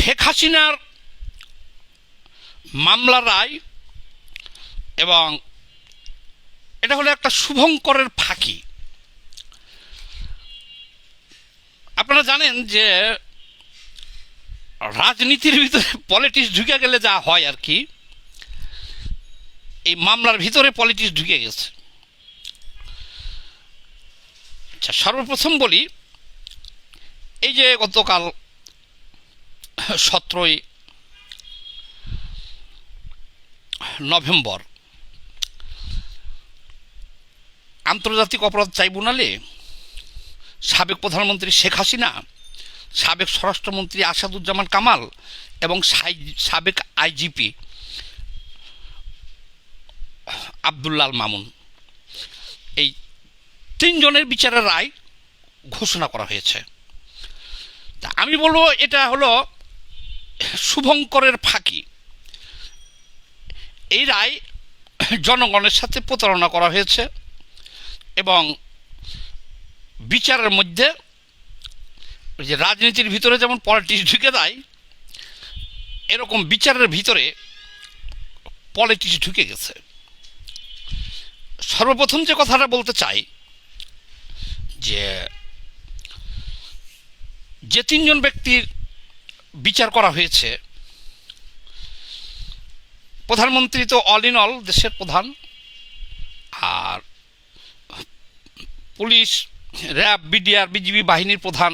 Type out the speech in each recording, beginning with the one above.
শেখ হাসিনার মামলার রায় এবং এটা হলো একটা শুভঙ্করের ফাঁকি। আপনারা জানেন যে রাজনীতির ভিতরে পলিটিক্স ঢুকে গেলে যা হয় আর কি, এই মামলার ভিতরে পলিটিক্স ঢুকে গেছে। আচ্ছা সর্বপ্রথম বলি, এই যে গতকাল সতেরোই নভেম্বর। আন্তর্জাতিক অপরাধ ট্রাইব্যুনালে সাবেক প্রধানমন্ত্রী শেখ হাসিনা, সাবেক স্বরাষ্ট্রমন্ত্রী আসাদুজ্জামান কামাল এবং সাবেক আইজিপি আবদুল্লাল মামুন। এই তিনজনের বিচারের রায় ঘোষণা করা হয়েছে। তা আমি বলব এটা হলো শুভঙ্করের ফাঁকি। এই রায় জনগণের সাথে প্রতারণা করা হয়েছে এবং বিচারের মধ্যে যে রাজনীতির ভিতরে যেমন পলিটিক্স ঢুকে দেয় এরকম বিচারের ভিতরে পলিটিক্স ঢুকে গেছে। সর্বপ্রথম যে কথাটা বলতে চাই, যে যে তিনজন ব্যক্তির বিচার করা হয়েছে। প্রধানমন্ত্রী তো অল ইন অল দেশের প্রধান। আর পুলিশ, র্যাব, বিডিআর, বিজিবি বাহিনীর প্রধান,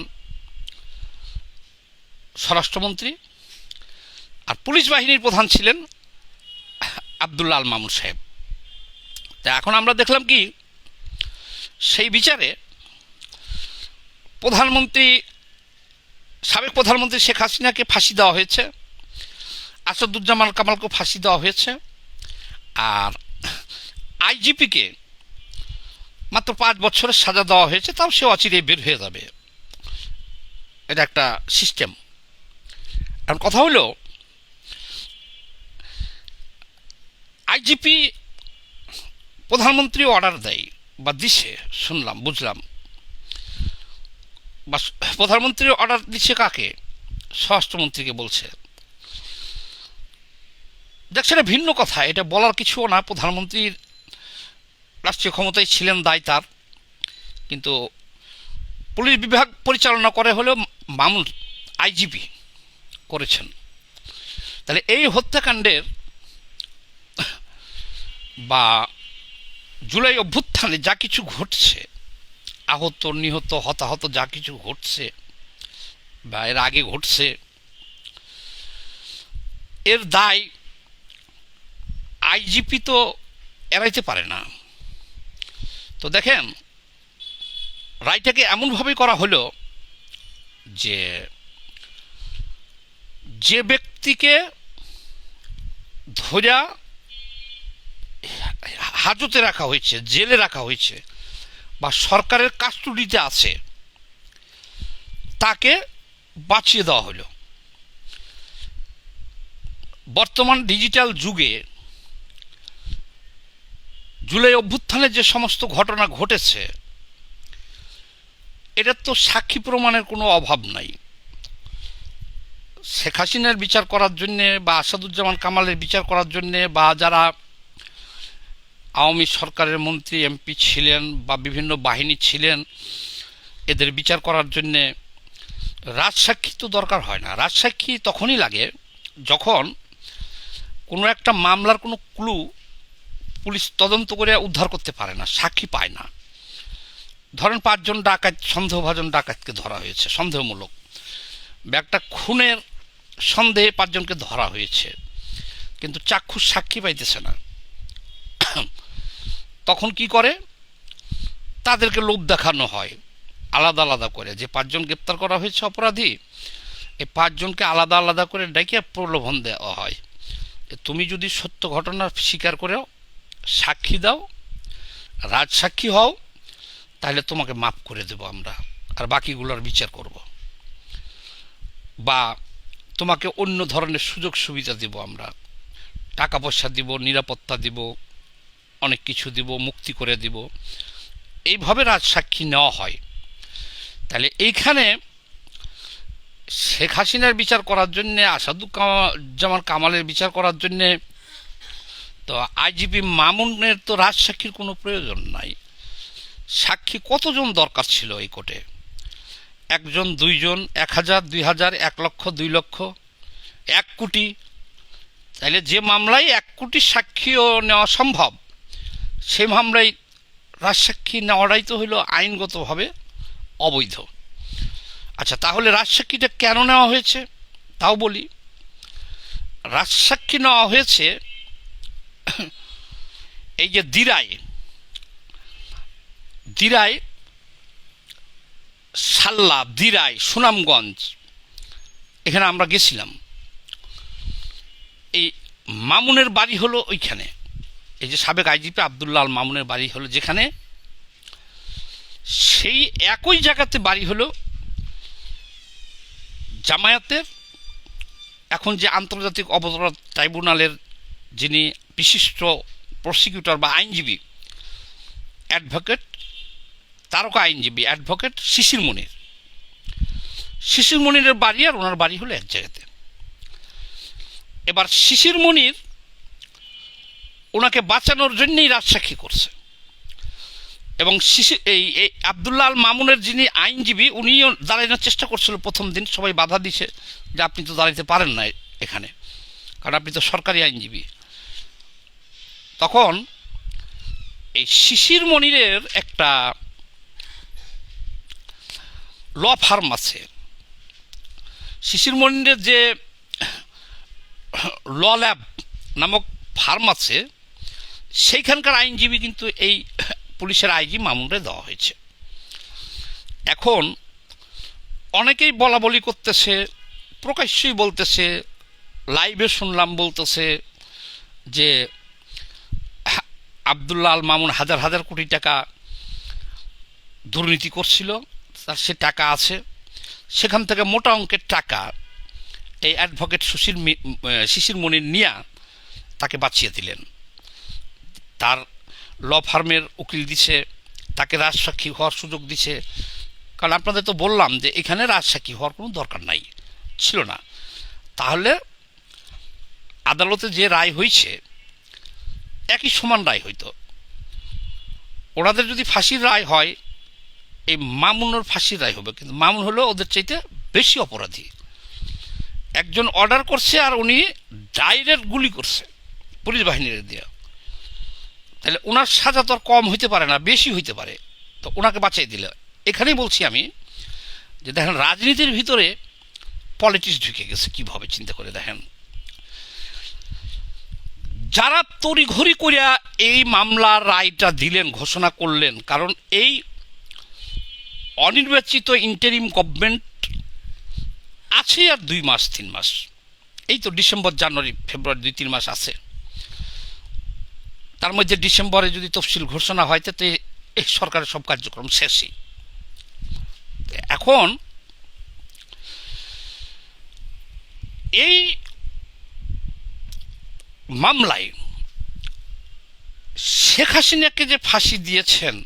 স্বরাষ্ট্রমন্ত্রী। আর পুলিশ বাহিনীর প্রধান ছিলেন আবদুল্লাহ আল মামুন সাহেব। তা এখন আমরা দেখলাম কি, সেই বিচারে প্রধানমন্ত্রী সাবেক প্রধানমন্ত্রী শেখ হাসিনাকে ফাঁসি দেওয়া হয়েছে, আসাদুজ্জামান কামালকে ফাঁসি দেওয়া হয়েছে, আর আইজিপিকে মাত্র পাঁচ বছরের সাজা দেওয়া হয়েছে, তাও সে অচিরে বের হয়ে যাবে। এটা একটা সিস্টেম। এখন কথা হলো, আইজিপি প্রধানমন্ত্রী অর্ডার দেয় বা দিছে, শুনলাম, বুঝলাম। বা প্রধানমন্ত্রী অর্ডার দিচ্ছে কাকে? স্বরাষ্ট্রমন্ত্রীকে বলছে। দেখ সেটা ভিন্ন কথা, এটা বলার কিছুও না। প্রধানমন্ত্রীর রাষ্ট্রীয় ক্ষমতায় ছিলেন, দায় তার। কিন্তু পুলিশ বিভাগ পরিচালনা করে হলেও মামুন আইজিপি করেছেন। তাহলে এই হত্যাকাণ্ডের বা জুলাই অভ্যুত্থানে যা কিছু ঘটছে আহত, নিহত, হতাহত যা কিছু ঘটছে বা এর আগে ঘটছে, এর দায় আইজিপি তো এড়াইতে পারে না। তো দেখেন, রায়টাকে এমনভাবে করা হলো যে যে ব্যক্তিকে ধরা হাজতে রাখা হয়েছে, জেলে রাখা হয়েছে বা সরকারের কাস্টডিতে আছে, তাকে বাঁচিয়ে দেওয়া হলো। বর্তমান ডিজিটাল যুগে জুলাই অভ্যুত্থানে যে সমস্ত ঘটনা ঘটেছে, এটার তো সাক্ষী প্রমাণের কোনো অভাব নাই। শেখ হাসিনার বিচার করার জন্যে বা আসাদুজ্জামান কামালের বিচার করার জন্যে বা যারা আওয়ামী সরকারের মন্ত্রী, এমপি ছিলেন বা বিভিন্ন বাহিনী ছিলেন, এদের বিচার করার জন্যে রাজসাক্ষী তো দরকার হয় না। রাজসাক্ষী তখনই লাগে যখন কোনো একটা মামলার কোনো ক্লু পুলিশ তদন্ত করে উদ্ধার করতে পারে না, সাক্ষী পায় না। ধরেন পাঁচজন ডাকাত, সন্দেহভাজন ডাকাতকে ধরা হয়েছে, সন্দেহমূলক। একটা খুনের সন্দেহে পাঁচজনকে ধরা হয়েছে, কিন্তু চাক্ষুষ সাক্ষী পাইতেছে না। তখন কি করে? তাদেরকে লোভ দেখানো হয়, আলাদা আলাদা করে। যে পাঁচজন গ্রেপ্তার করা হয়েছে অপরাধী, এই পাঁচজনকে আলাদা আলাদা করে ডেকে প্রলোভন দেওয়া হয়। তুমি যদি সত্য ঘটনা স্বীকার করেও, সাক্ষী দাও, রাজসাক্ষী হও, তাহলে তোমাকে মাফ করে দেব আমরা, আর বাকিগুলোর বিচার করব। বা তোমাকে অন্য ধরনের সুযোগ সুবিধা দেব আমরা। টাকা পয়সা দিব, নিরাপত্তা দিব অনেক কিছু দিব, মুক্তি করে দিব। এইভাবে রাজসাক্ষী নেওয়া হয়। তাহলে এইখানে শেখ হাসিনার বিচার করার জন্যে, আসাদুজ্জামান কামালের বিচার করার জন্যে তো আইজিপি মামুনের তো রাজসাক্ষীর কোনো প্রয়োজন নাই। সাক্ষী কতজন দরকার ছিল এই কোর্টে? একজন, দুইজন, এক হাজার, দুই হাজার, এক লক্ষ, দুই লক্ষ, এক কোটি। তাহলে যে মামলায় এক কোটি সাক্ষীও নেওয়া সম্ভব? সেই মামলায় রাজসাক্ষী নেওয়াটাই তো হইল আইনগতভাবে অবৈধ। আচ্ছা তাহলে রাজসাক্ষীটা কেন নেওয়া হয়েছে? তাও বলি। রাজসাক্ষী নেওয়া হয়েছে এই যে দিরাই দিরাই সাল্লা দিরাই সুনামগঞ্জ, এখানে আমরা গেছিলাম। এই মামুনের বাড়ি হলো ওইখানে। এই যে সাবেক আইজিপি আবদুল্লাহ আল মামুনের বাড়ি হলো যেখানে, সেই একই জায়গাতে বাড়ি হলো জামায়াতের এখন যে আন্তর্জাতিক অবতরণ ট্রাইব্যুনালের যিনি বিশিষ্ট প্রসিকিউটর বা আইনজীবী অ্যাডভোকেট তারকা আইনজীবী অ্যাডভোকেট শিশির মনির। শিশির মনিরের বাড়ি আর ওনার বাড়ি হলো এক জায়গাতে। এবার শিশির মনির ওনাকে বাঁচানোর জন্যই রাজসাক্ষী করছে। এবং এই এই আবদুল্লাহ আল মামুনের যিনি আইনজীবী, উনিও দাঁড়ানোর চেষ্টা করছিল প্রথম দিন, সবাই বাধা দিছে যে আপনি তো দাঁড়াইতে পারেন না এখানে, কারণ আপনি তো সরকারি আইনজীবী। তখন এই শিশির মনিরের একটা ল ফার্ম আছে। শিশির মনিরের যে ল ল্যাব নামক ফার্ম আছে সেইখানকার আইনজীবী কিন্তু এই পুলিশের আইজি মামুনরে দেওয়া হয়েছে। এখন অনেকেই বলা বলি করতেছে, প্রকাশ্যই বলতেছে, লাইভে শুনলাম বলতেছে যে, আবদুল্লাহ আল মামুন হাজার হাজার কোটি টাকা দুর্নীতি করছিল, তার সে টাকা আছে। সেখান থেকে মোটা অঙ্কের টাকা এই অ্যাডভোকেট সুশীল শিশির মনির নিয়া তাকে বাঁচিয়ে দিলেন। তার ল ফার্মের উকিল দিছে, তাকে রাজসাক্ষী হওয়ার সুযোগ দিছে। কারণ আপনাদের তো বললাম যে এখানে রাজসাক্ষী হওয়ার কোনো দরকার নাই, ছিল না। তাহলে আদালতে যে রায় হয়েছে একই সমান রায় হইতো। ওনাদের যদি ফাঁসির রায় হয়, এই মামুনের ফাঁসির রায় হবে, কিন্তু মামুন হলো ওদের চাইতে বেশি অপরাধী। একজন অর্ডার করছে আর উনি ডাইরেক্ট গুলি করছে, পুলিশ বাহিনীর দিয়ে। তাহলে ওনার সাজা তো আর কম হইতে পারে না, বেশি হইতে পারে। তো ওনাকে বাঁচাই দিলে। এখানেই বলছি আমি যে দেখেন, রাজনীতির ভিতরে পলিটিক্স ঢুকে গেছে কীভাবে, চিন্তা করে দেখেন। যারা তড়িঘড়ি করিয়া এই মামলার রায়টা দিলেন, ঘোষণা করলেন, কারণ এই অনির্বাচিত ইন্টারিম গভর্নমেন্ট আছে আর দুই মাস, তিন মাস। এই তো ডিসেম্বর, জানুয়ারি, ফেব্রুয়ারি, দুই, তিন মাস আছে। তার মধ্যে ডিসেম্বরে যদি তফসিল ঘোষণা হয়, তাতে এই সরকারের সব কার্যক্রম শেষই। এখন এই মামলায় শেখ হাসিনাকে যে ফাঁসি দিয়েছেন,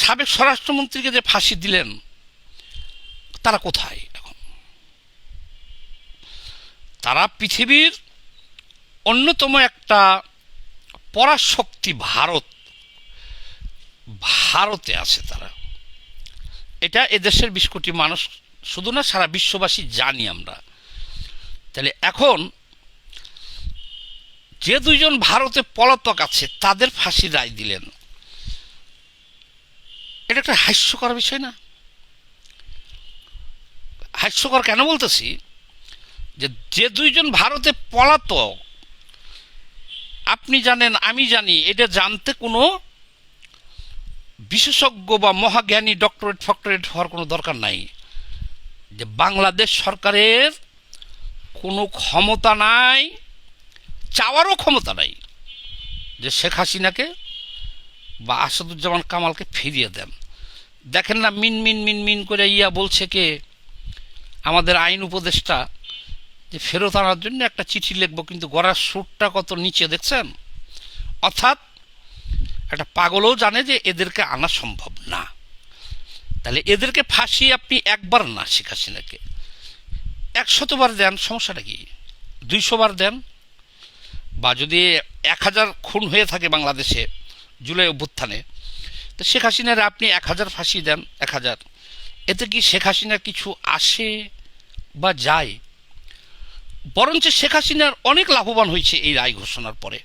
সাবেক স্বরাষ্ট্রমন্ত্রীকে যে ফাঁসি দিলেন, তারা কোথায় এখন? তারা পৃথিবীর অন্যতম একটা পরাশক্তি ভারত, ভারতে আছে তারা। এটা এদেশের বিশ কোটি মানুষ, শুধু না সারা বিশ্ববাসী জানি আমরা। তাহলে এখন যে দুইজন ভারতে পলাতক আছে, তাদের ফাঁসির রায় দিলেন। এটা একটা হাস্যকর বিষয় না? হাস্যকর কেন বলতেছি? যে যে দুইজন ভারতে পলাতক আপনি জানেন, আমি জানি, এটা জানতে কোনো বিশেষজ্ঞ বা মহাজ্ঞানী ডক্টরেট ফক্টরেট হওয়ার কোনো দরকার নাই। যে বাংলাদেশ সরকারের কোনো ক্ষমতা নাই, চাওয়ারও ক্ষমতা নাই, যে শেখ হাসিনাকে বা আসাদুজ্জামান কামালকে ফিরিয়ে দেন। দেখেন না, মিন মিন মিন মিন করে ইয়া বলছে কে? আমাদের আইন উপদেষ্টা যে ফেরত আনার জন্য একটা চিঠি লিখব, কিন্তু গড়ার সুরটা কত নিচে দেখছেন? অর্থাৎ একটা পাগলও জানে যে এদেরকে আনা সম্ভব না। তাহলে এদেরকে ফাঁসি আপনি একবার না, শেখ হাসিনাকে। একশতবার দেন, সমস্যাটা কি? দুইশো বার দেন? বা যদি এক হাজার খুন হয়ে থাকে বাংলাদেশে জুলাই অভ্যুত্থানে, তো শেখ হাসিনার আপনি এক হাজার ফাঁসি দেন, এক হাজার। এতে কি শেখ হাসিনার কিছু আসে বা যায়? বরঞ্চ শেখ হাসিনার অনেক লাভবান হয়েছে এই রায় ঘোষণার পরে।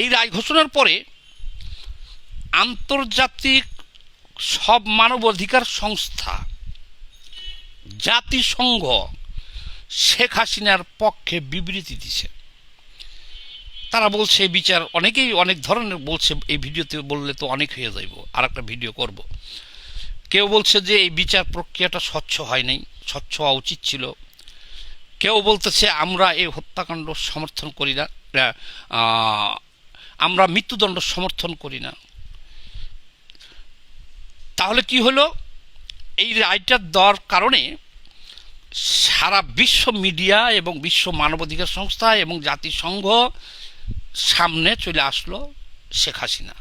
এই রায় ঘোষণার পরে আন্তর্জাতিক সব মানবাধিকার সংস্থা, জাতিসংঘ শেখ হাসিনার পক্ষে বিবৃতি দিছে। তারা বলছে বিচার অনেকেই অনেক ধরনের বলছে, এই ভিডিওতে বললে তো অনেক হয়ে যাইব আর একটা ভিডিও করব। কেউ বলছে যে এই বিচার প্রক্রিয়াটা স্বচ্ছ হয় নাই, স্বচ্ছ হওয়া উচিত ছিল। কেউ বলতেছে, আমরা এই হত্যাকাণ্ড সমর্থন করি না। আমরা মৃত্যুদণ্ড সমর্থন করি না। তাহলে কি হলো? এই রায়টা দেওয়ার কারণে সারা বিশ্ব মিডিয়া এবং বিশ্ব মানবাধিকার সংস্থা এবং জাতিসংঘ সামনে চলে আসলো শেখ হাসিনা।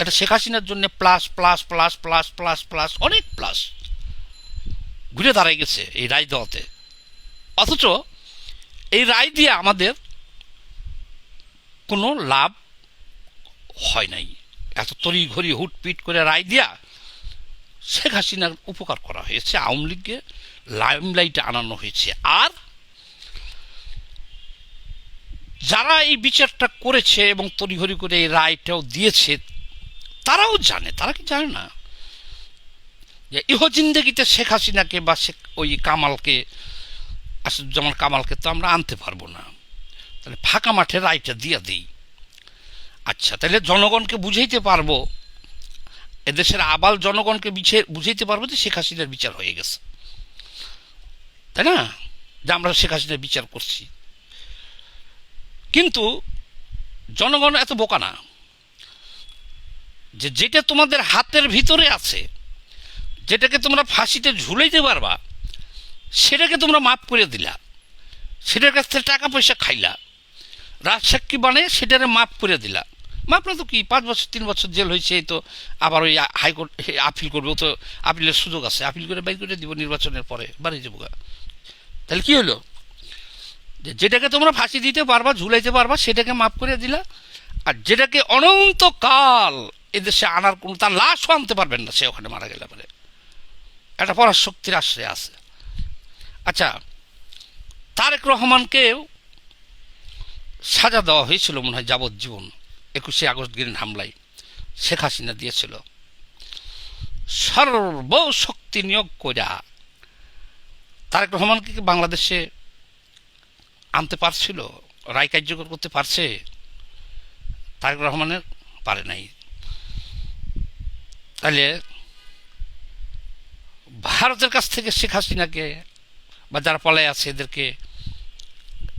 এটা শেখ হাসিনার জন্য plus plus plus plus plus plus অনেক প্লাস ঘুরে দাঁড়ায় গেছে এই রায় দেওয়াতে। অথচ এই রায় দিয়ে আমাদের কোনো লাভ হয় নাই। এত তরি ঘড়ি হুটপিট করে রায় দিয়া শেখ হাসিনার উপকার করা হয়েছে, আওয়ামী লীগকে লাইমলাইটে আনানো হয়েছে। আর যারা এই বিচারটা করেছে এবং তড়িঘড়ি করে এই রায়টাও দিয়েছে, তারাও জানে, তারা কি জানে না? ইহ জিন্দগিতে শেখ হাসিনাকে বা শেখ ওই কামালকে আসাদুজ্জামান কামালকে তো আমরা আনতে পারব না। তাহলে ফাঁকা মাঠে রায়টা দিয়ে দিই। আচ্ছা তাহলে জনগণকে বুঝাইতে পারব। এদেশের আবাল জনগণকে বিছে বুঝাইতে পারব যে শেখ হাসিনার বিচার হয়ে গেছে। তাই না? যে আমরা শেখ হাসিনার বিচার করছি। কিন্তু জনগণ এত বোকা না। যে যেটা তোমাদের হাতের ভিতরে আছে, যেটাকে তোমরা ফাঁসিতে ঝুলাইতে পারবা সেটাকে তোমরা মাফ করে দিলা। সেটার কাছ থেকে টাকা পয়সা খাইলা। রাজসাক্ষী বানিয়ে সেটারে মাফ করে দিলা। মাফ না তো কি? পাঁচ বছর, তিন বছর জেল হয়েছে তো আবার ওই হাইকোর্ট আপিল করবে তো আপিলের সুযোগ আছে। আপিল করে বাইর করে দিব নির্বাচনের পরে, বাড়ি যাব। তাহলে কি হলো? যেটাকে তোমরা ফাঁসি দিতে পারবা, ঝুলাইতে পারবা, সেটাকে মাফ করে দিলা। আর যেটাকে অনন্তকাল এদেশে আনার কোনো তার লাশও আনতে পারবেন না, সে ওখানে মারা গেলে পরে। একটা পরাশক্তির আশ্রয় আছে। আচ্ছা তারেক রহমানকেও সাজা দেওয়া হয়েছিল মনে হয় যাবজ্জীবন, একুশে আগস্ট গ্রিন হামলায়। শেখ হাসিনা দিয়েছিল। সর্বশক্তি নিয়োগ কইরা তারেক রহমানকে বাংলাদেশে আনতে পারছিল? রায় কার্যকর করতে পারছে? তারেক রহমানের পারে নাই। তাহলে ভারতের কাছ থেকে শেখ হাসিনাকে বা যারা পলায় আছে এদেরকে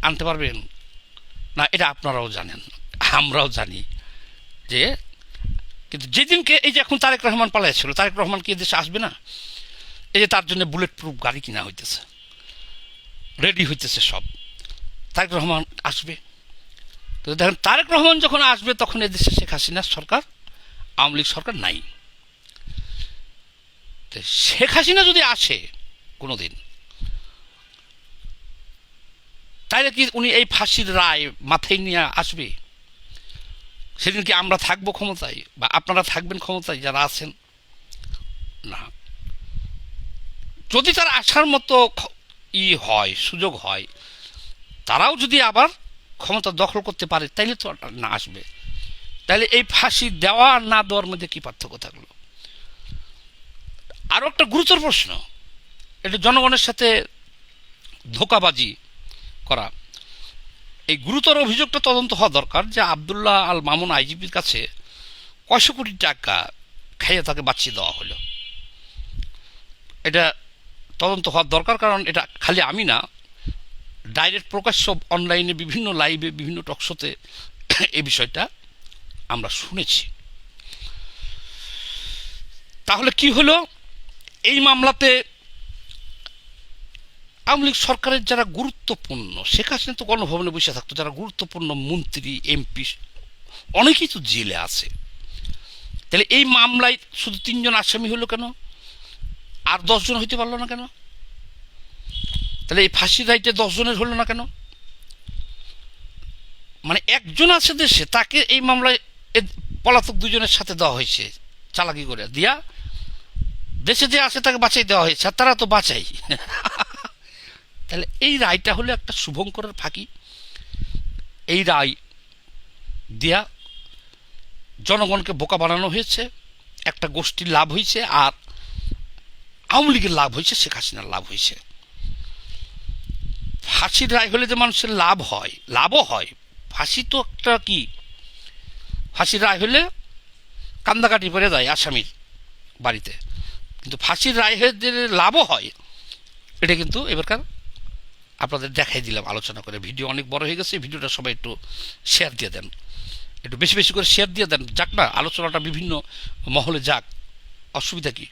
আনতে পারবেন? না, এটা আপনারাও জানেন, আমরাও জানি যে কিন্তু যেদিনকে এই যে এখন তারেক রহমান পালাইছিল, তারেক রহমান কি এদেশে আসবে না? এই যে তার জন্য বুলেট প্রুফ গাড়ি কিনা হইতেছে রেডি হইতেছে সব। তারেক রহমান আসবে। তো দেখেন, তারেক রহমান যখন আসবে তখন এদেশে শেখ হাসিনার সরকার, আওয়ামী লীগ সরকার নাই। শেখ হাসিনা যদি আসে কোনোদিন তাহলে কি উনি এই ফাঁসির রায় মাথায় নিয়ে আসবে? সেদিন কি আমরা থাকব ক্ষমতায় বা আপনারা থাকবেন ক্ষমতায় যারা আছেন? না। যদি তার আসার মতো ই হয়, সুযোগ হয়, তারাও যদি আবার ক্ষমতা দখল করতে পারে, তাইলে তো না আসবে। তাহলে এই ফাঁসি দেওয়া আর না দেওয়ার মধ্যে কী পার্থক্য থাকল? আরও একটা গুরুতর প্রশ্ন। এটা জনগণের সাথে ধোকাবাজি করা। এই গুরুতর অভিযোগটা তদন্ত হওয়া দরকার যে আবদুল্লাহ আল মামুন আইজিপির কাছে কয়শো কোটি টাকা খাইয়ে তাকে বাঁচিয়ে দেওয়া হলো। এটা তদন্ত হওয়ার দরকার কারণ এটা খালি আমি না, ডাইরেক্ট প্রকাশ্য অনলাইনে বিভিন্ন লাইভে, বিভিন্ন টকশোতে এই বিষয়টা আমরা শুনেছি। তাহলে কি হলো? এই মামলাতে আওয়ামী লীগ সরকারের যারা গুরুত্বপূর্ণ, শেখ হাসিনা তো গণভবনে বসে থাকতো, যারা গুরুত্বপূর্ণ মন্ত্রী, এমপি, অনেকেই তো জেলে আছে। তাহলে এই মামলায় শুধু তিনজন আসামি হলো কেন? আর দশজন হইতে পারল না কেন? তাহলে এই ফাঁসির রাইটে দশজনের হলো না কেন? মানে একজন আছে দেশে, তাকে এই মামলায় পলাতক দুজনের সাথে দেওয়া হয়েছে, চালাকি করে। দিয়া দেশে যে আছে তাকে বাঁচাই দেওয়া হয়েছে তারা তো বাঁচাই। তাহলে এই রায়টা হলো একটা শুভঙ্করের ফাঁকি। এই রায় দেয়া জনগণকে বোকা বানানো হয়েছে, একটা গোষ্ঠীর লাভ হয়েছে, আর আওয়ামী লীগের লাভ হয়েছে, শেখ হাসিনার লাভ হয়েছে। ফাঁসির রায় হলে যে মানুষের লাভ হয়, লাভও হয়। ফাঁসি তো একটা কি? ফাঁসির রায় হলে কান্দাকাটি পড়ে যায় আসামির বাড়িতে। কিন্তু ফাঁসির রায় হয়ে লাভও হয়, এটা কিন্তু এবারকার আপনাদের দেখাই দিলাম, আলোচনা করে। ভিডিও অনেক বড় হয়ে গেছে ভিডিওটা সবাই একটু শেয়ার দিয়ে দেন। একটু বেশি বেশি করে শেয়ার দিয়ে দেন। যাক না, আলোচনাটা বিভিন্ন মহলে যাক। অসুবিধা কি?